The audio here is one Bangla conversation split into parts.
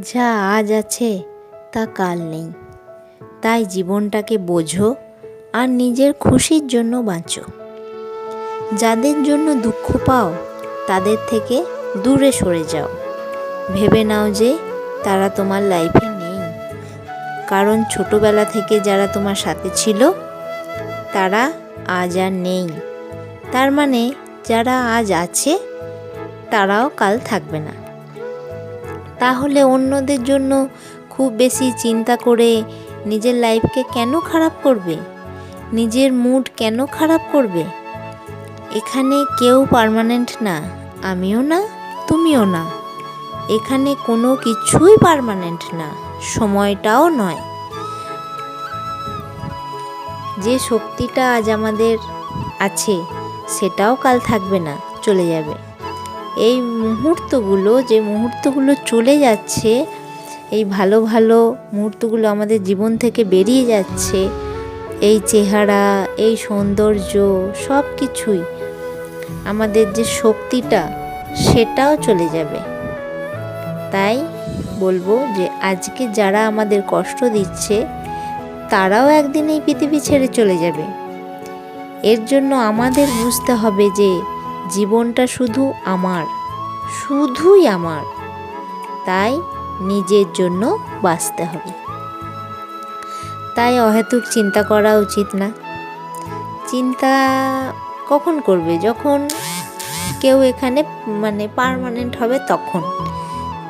যা আজ আছে তা কাল নেই। তাই জীবনটাকে বোঝো আর নিজের খুশির জন্য বাঁচো। যাদের জন্য দুঃখ পাও, তাদের থেকে দূরে সরে যাও। ভেবে নাও যে তারা তোমার লাইফে নেই। কারণ ছোটবেলা থেকে যারা তোমার সাথে ছিল, তারা আজ আর নেই। তার মানে যারা আজ আছে, তারাও কাল থাকবে না। তাহলে অন্যদের জন্য খুব বেশি চিন্তা করে নিজের লাইফকে কেন খারাপ করবে? নিজের মুড কেন খারাপ করবে? এখানে কেউ পার্মানেন্ট না, আমিও না, তুমিও না। এখানে কোনো কিছুই পার্মানেন্ট না, সময়টাও নয়। যে শক্তিটা আজ আমাদের আছে, সেটাও কাল থাকবে না, চলে যাবে। এই মুহূর্তগুলো, যে মুহূর্তগুলো চলে যাচ্ছে, এই ভালো ভালো মুহূর্তগুলো আমাদের জীবন থেকে বেরিয়ে যাচ্ছে, এই চেহারা, এই সৌন্দর্য সব কিছুই আমাদের যে শক্তিটা, সেটাও চলে যাবে। তাই বলব যে আজকে যারা আমাদের কষ্ট দিচ্ছে, তারাও একদিন এই পৃথিবী ছেড়ে চলে যাবে। এর জন্য আমাদের বুঝতে হবে যে জীবনটা শুধু আমার, শুধুই আমার। তাই নিজের জন্য বাঁচতে হবে। তাই অহেতুক চিন্তা করা উচিত না। চিন্তা কখন করবে? যখন কেউ এখানে মানে পারমানেন্ট হবে তখন।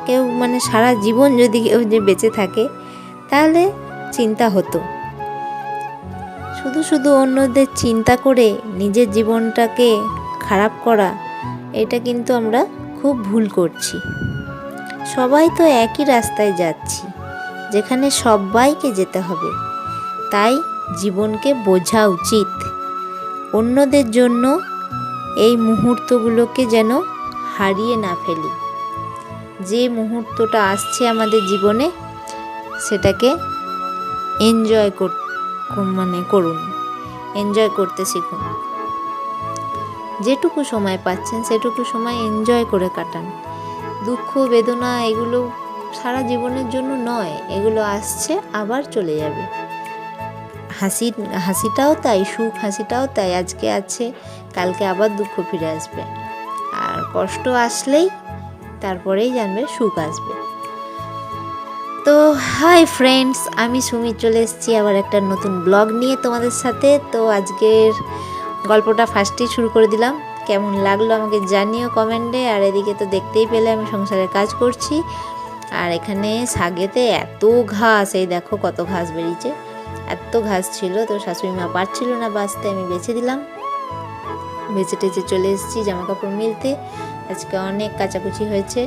কেউ মানে সারা জীবন যদি কেউ যে বেঁচে থাকে, তাহলে চিন্তা হতো। শুধু শুধু অন্যদের চিন্তা করে নিজের জীবনটাকে খারাপ করা, এটা কিন্তু আমরা খুব ভুল করছি। সবাই তো একই রাস্তায় যাচ্ছি, যেখানে সবাইকে যেতে হবে। তাই জীবনকে বোঝা উচিত। অন্যদের জন্য এই মুহূর্তগুলোকে যেন হারিয়ে না ফেলি। যে মুহূর্তটা আসছে আমাদের জীবনে, সেটাকে এনজয় কর মানে করুন। এনজয় করতে শিখুন। যেটুকু সময় পাচ্ছেন, সেটুকু সময় এনজয় করে কাটান। দুঃখ, বেদনা এগুলো সারা জীবনের জন্য নয়, এগুলো আসছে, আবার চলে যাবে। হাসি, হাসিটাও তাই, সুখ হাসিটাও তাই, আজকে আছে, কালকে আবার দুঃখ ফিরে আসবে। আর কষ্ট আসলেই তারপরেই জানবে সুখ আসবে। তো হাই ফ্রেন্ডস আমি সুমি চলে এসেছি আবার একটা নতুন ব্লগ নিয়ে তোমাদের সাথে। তো, আজকের গল্পটা ফার্স্টেই শুরু করে দিলাম। কেমন লাগল আমাকে জানিও কমেন্টে। আর এদিকে তো দেখতেই পেলে আমি সংসারের কাজ করছি। আর এখানে শাগেতে এত ঘাস, এই দেখো কত ঘাস বেরিয়েছে। এত ঘাস ছিল, তো শাশুড়ি মা পারছিল না বাঁচতে, আমি বেছে দিলাম। বেছে টেছে চলে এসেছি জামা কাপড় মিলতে। আজকে অনেক কাচাকুচি হয়েছে।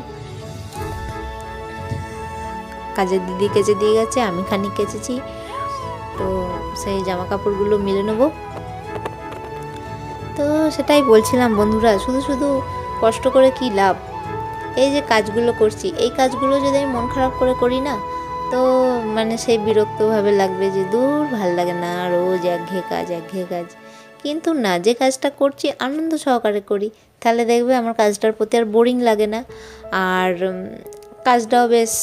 কাজের দিদি কেচে দিয়ে গেছে, আমি খানিক কেচেছি। তো সেই জামা কাপড়গুলো মিলে নেব। তো সেটাই বলছিলাম বন্ধুরা, শুধু শুধু কষ্ট করে কি লাভ? এই যে কাজগুলো করছি, এই কাজগুলো যদি আমি মন খারাপ করে করি না, তো মানে সেই বিরক্তভাবে লাগবে যে দূর ভালো লাগে না, রোজ একঘেয়ে কাজ একঘেয়ে কাজ। কিন্তু না, যে কাজটা করছি, আনন্দ সহকারে করি। তাহলে দেখবে আমার কাজটার প্রতি আর বোরিং লাগে না। আর কাজটাও বেশ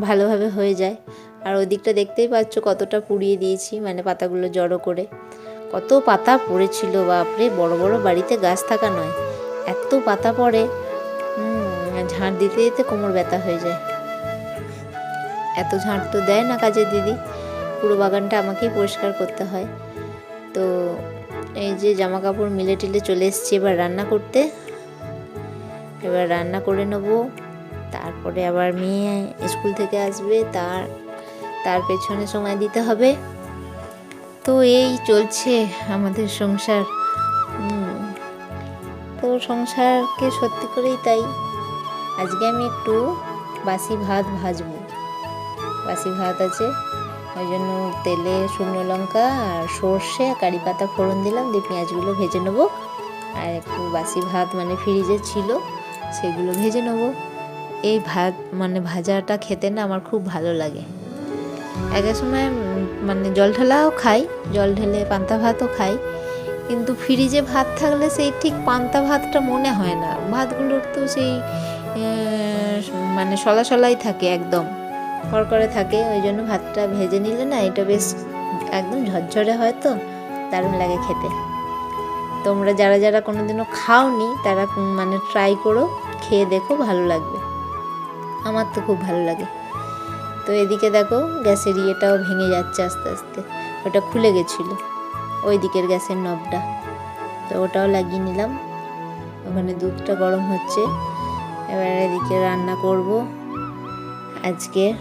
ভালোভাবে হয়ে যায়। আর ওই দিকটা দেখতেই পাচ্ছ কতটা পুড়িয়ে দিয়েছি মানে পাতাগুলো জড়ো করে। কত পাতা পড়েছিল, বাপরে! বড় বড় বাড়িতে গাছ থাকা নয়। এত পাতা পড়ে ঝাঁট দিতে দিতে কোমর ব্যথা হয়ে যায়। এত ঝাঁট তো দেয় না কাজের দিদি। পুরো বাগানটা আমাকেই পরিষ্কার করতে হয়। তো এই যে জামা কাপড় মিলে টিলে চলে এসছি এবার রান্না করতে। এবার রান্না করে নেব। তারপরে আবার মেয়ে স্কুল থেকে আসবে, তার তার পেছনে সময় দিতে হবে। তো এই চলছে আমাদের সংসার। তো সংসারকে সত্যি করেই তাই। আজকে আমি একটু বাসি ভাত ভাজবো। বাসি ভাত আছে, ওই জন্য তেলে শুকনো লঙ্কা আর সর্ষে কারি পাতা ফোড়ন দিলাম, দিয়ে পেঁয়াজগুলো ভেজে নেব। আর একটু বাসি ভাত মানে ফ্রিজে ছিল, সেগুলো ভেজে নেব। এই ভাত মানে ভাজাটা খেতে না আমার খুব ভালো লাগে। এক সময় মানে জল ঢালাও খাই, জল ঢেলে পান্তা ভাতও খাই। কিন্তু ফ্রিজে ভাত থাকলে সেই ঠিক পান্তা ভাতটা মনে হয় না। ভাতগুলোর তো সেই মানে সলা সলাই থাকে একদম করকরে থাকে। ওই জন্য ভাতটা ভেজে নিলে না এটা বেশ একদম ঝরঝরে হয় তো দারুণ লাগে খেতে। তোমরা যারা যারা কোনোদিনও খাওনি, তারা মানে ট্রাই করো, খেয়ে দেখো, ভালো লাগবে। আমার তো খুব ভালো লাগে। তো এদিকে দেখো গ্যাসের ইয়েটাও ভেঙে যাচ্ছে আস্তে আস্তে। ওটা খুলে গেছিল। ওই দিকের গ্যাসের নবটা। তো ওটাও লাগিয়ে নিলাম। ওখানে দুধটা গরম হচ্ছে। এবার এদিকে রান্না করব। আজকে।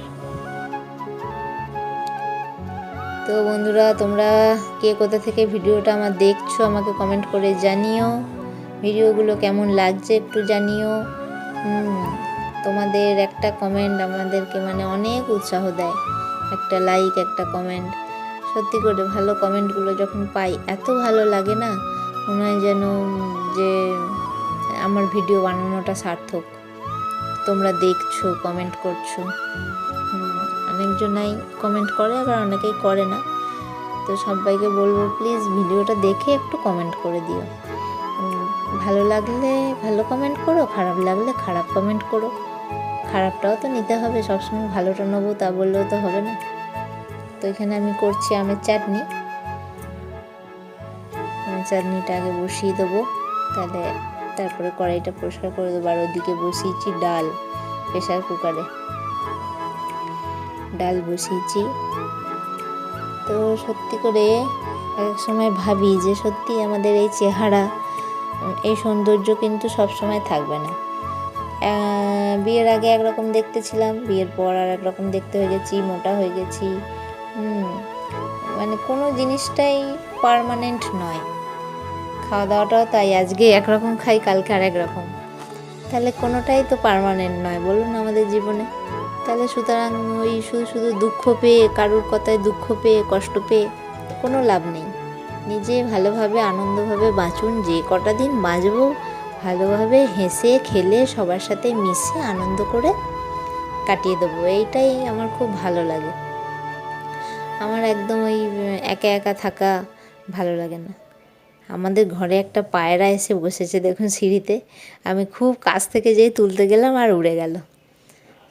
তো বন্ধুরা, তোমরা কে কোথা থেকে ভিডিওটা আমার দেখছ আমাকে কমেন্ট করে জানিও। ভিডিওগুলো কেমন লাগছে একটু জানিও। তোমাদের একটা কমেন্ট আমাদেরকে মানে অনেক উৎসাহ দেয়। একটা লাইক একটা কমেন্ট সত্যি করে ভালো কমেন্টগুলো যখন পাই, এত ভালো লাগে না? মনে হয় যেন যে আমার ভিডিও বানানোটা সার্থক। তোমরা দেখছ কমেন্ট করছ। অনেকজনাই কমেন্ট করে, আবার অনেকেই করে না। তো সবাইকে বলব প্লিজ ভিডিওটা দেখে একটু কমেন্ট করে দিও। ভালো লাগলে ভালো কমেন্ট করো, খারাপ লাগলে খারাপ কমেন্ট করো। খারাপটাও তো নিতে হবে, সবসময় ভালোটা নেব তা বললেও তো হবে না। তো এখানে আমি করছি আমের চাটনি। আমের চাটনিটা আগে বসিয়ে দেবো, তাহলে তারপরে কড়াইটা পরিষ্কার করে দেবো, আর ওদিকে বসিয়েছি ডাল প্রেশার কুকারে। ডাল বসিয়েছি। তো সত্যি করে এক সময় ভাবি যে সত্যি আমাদের এই চেহারা এই সৌন্দর্য কিন্তু সব সময় থাকবে না। বিয়ের আগে একরকম দেখতে ছিলাম বিয়ের পর আর একরকম দেখতে হয়ে গেছি, মোটা হয়ে গেছি। মানে কোনো জিনিসটাই পারমানেন্ট নয়। খাওয়া দাওয়াটাও তাই, আজকে একরকম খাই, কালকে আর একরকম। তাহলে কোনোটাই তো পারমানেন্ট নয়, বলুন আমাদের জীবনে। তাহলে সুতরাং ওই শুধু শুধু দুঃখ পেয়ে, কারুর কথায় দুঃখ পেয়ে, কষ্ট পেয়ে কোনো লাভ নেই। নিজে ভালোভাবে, আনন্দভাবে বাঁচুন, যে কটা দিন বাঁচবো, ভালোভাবে হেসে, খেলে, সবার সাথে মিশে, আনন্দ করে কাটিয়ে দেবো। এইটাই আমার খুব ভালো লাগে। আমার একদম ওই, একা একা থাকা ভালো লাগে না। আমাদের ঘরে একটা পায়রা এসে বসেছে দেখুন সিঁড়িতে। আমি খুব কাছ থেকে যেই তুলতে গেলাম আর উড়ে গেল।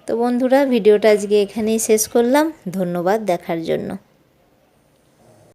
তো বন্ধুরা, ভিডিওটা আজকে এখানেই শেষ করলাম। ধন্যবাদ দেখার জন্য।